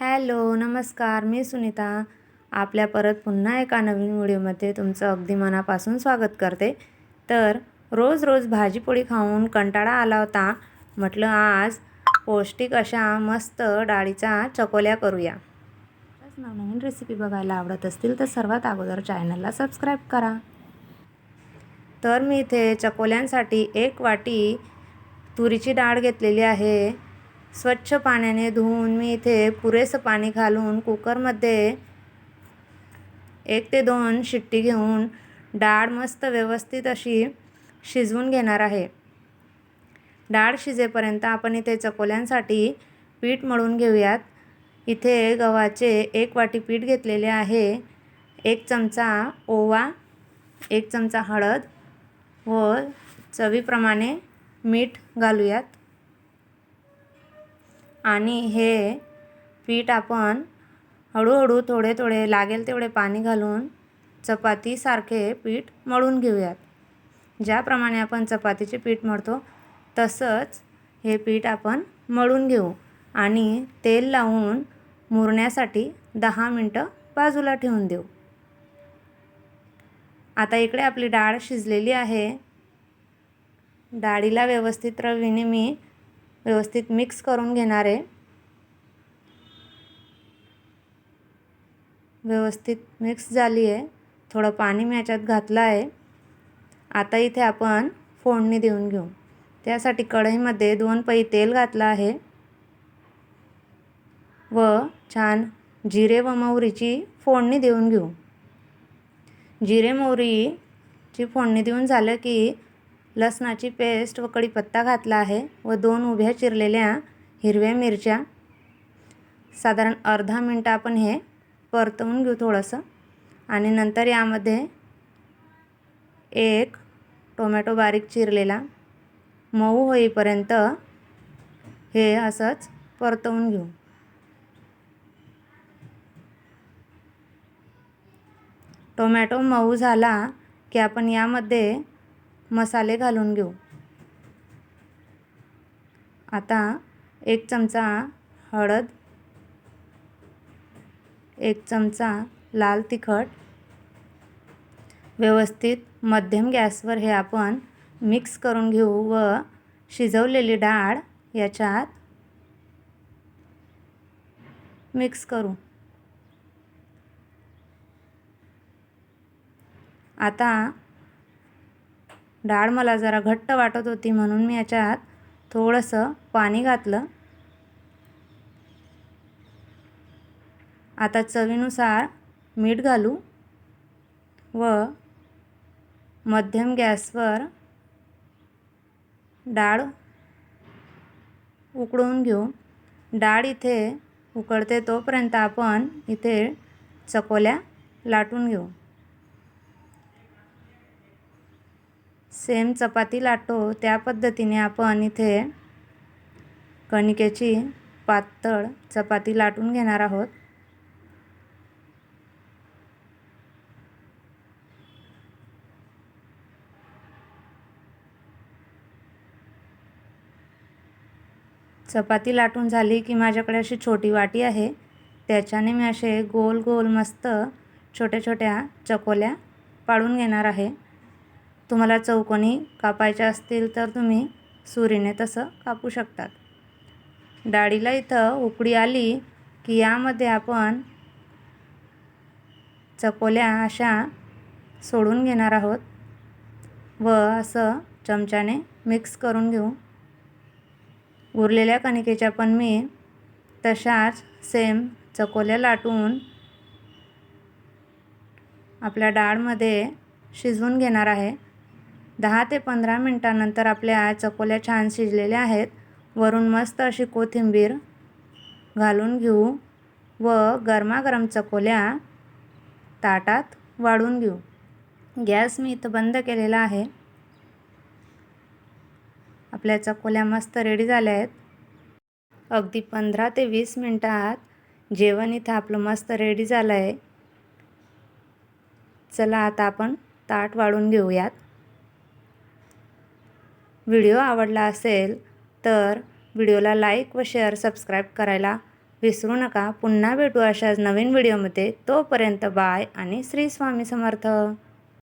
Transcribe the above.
Hello नमस्कार मी सुनीता. आपल्या परत पुन्हा एका नवीन व्हिडिओमध्ये तुमचं अगदी मनापासून स्वागत करते. तर रोज रोज भाजीपोळी खाऊन कंटाळा आला होता. म्हटलं आज पौष्टिक अशा मस्त डाळीचा चकोल्या करूया. नवनवीन रेसिपी बघायला आवडत असतील तर सर्वात अगोदर चॅनलला सबस्क्राईब करा. तर मी इथे चकोल्यांसाठी एक वाटी तुरीची डाळ घेतलेली आहे. स्वच्छ पाण्याने धुवून मी इथे पुरेसं पाणी घालून कुकरमध्ये एक ते दोन शिट्टी घेऊन डाळ मस्त व्यवस्थित अशी शिजवून घेणार आहे. डाळ शिजेपर्यंत आपण इथे चकोल्यांसाठी पीठ मळून घेऊयात. इथे गव्हाचे एक वाटी पीठ घेतलेले आहे. एक चमचा ओवा एक चमचा हळद व चवीप्रमाणे मीठ घालूयात. आणि हे पीठ आपण हळूहळू थोडे थोडे लागेल तेवढे पाणी घालून चपातीसारखे पीठ मळून घेऊयात. ज्याप्रमाणे आपण चपातीचे पीठ मळतो तसंच हे पीठ आपण मळून घेऊ आणि तेल लावून मुरण्यासाठी दहा मिनटं बाजूला ठेवून देऊ. आता इकडे आपली डाळ शिजलेली आहे. डाळीला व्यवस्थित रवीने मी व्यवस्थित मिक्स करून घेणार आहे. व्यवस्थित मिक्स झाली आहे. थोडं पाणी मी याच्यात घातलं आहे. आता इथे आपण फोडणी देऊन घेऊ. त्यासाठी कढईमध्ये दोन पै तेल घातलं आहे व छान जिरे व मोहरीची फोडणी देऊन घेऊ. जिरे मोहरीची फोडणी देऊन झालं की लसणाची पेस्ट व कढीपत्ता घातला आहे व दोन उभ्या चिरलेल्या हिरव्या मिरच्या. साधारण अर्धा मिनटं आपण हे परतवून घेऊ थोडंसं. आणि नंतर यामध्ये एक टोमॅटो बारीक चिरलेला मऊ होईपर्यंत हे असंच परतवून घेऊ. टोमॅटो मऊ झाला की आपण यामध्ये मसाले घालून घेऊ. आता एक चमचा हळद एक चमचा लाल तिखट. व्यवस्थित मध्यम गॅसवर हे आपण मिक्स करून घेऊ व शिजवलेली डाळ याच्यात मिक्स करू. आता डाळ मला जरा घट्ट वाटत होती म्हणून मी याच्यात थोडंसं पाणी घातलं. आता चवीनुसार मीठ घालू व मध्यम गॅसवर डाळ उकळून घेऊ. डाळ इथे उकळते तोपर्यंत आपण इथे चकोल्या लाटून घेऊ. सेम चपाती लाटतो त्या पद्धतीने आपण इथे कणिकेची पातळ चपाती लाटून घेणार आहोत. चपाती लाटून झाली की माझ्याकडे अशी छोटी वाटी आहे. त्याच्याने मी असे गोल गोल मस्त छोट्या छोट्या चकोल्या पाडून घेणार आहे. तुम्हाला चौकोनी कापायच्या असतील तर तुम्ही सुरीने तसं कापू शकतात. डाळीला इथं उकडी आली की यामध्ये आपण चकोल्या अशा सोडून घेणार आहोत व असं चमच्याने मिक्स करून घेऊ. उरलेल्या कणिकेच्या पण मी तशाच सेम चकोल्या लाटून आपल्या डाळमध्ये शिजवून घेणार आहे. दहा ते पंधरा मिनटानंतर आपल्या चकोल्या छान शिजलेल्या आहेत. वरून मस्त अशी कोथिंबीर घालून घेऊ व गरमागरम चकोल्या ताटात वाढून घेऊ. गॅस मी इथं बंद केलेला आहे. आपल्या चकोल्या मस्त रेडी झाल्या आहेत. अगदी पंधरा ते वीस मिनटात जेवण इथं आपलं मस्त रेडी झालं आहे चला आता आपण ताट वाढून घेऊयात. व्हिडिओ आवडला असेल तर व्हिडिओला लाईक व शेअर सबस्क्राईब करायला विसरू नका. पुन्हा भेटू अशाच नवीन व्हिडिओमध्ये. तोपर्यंत बाय आणि श्री स्वामी समर्थ.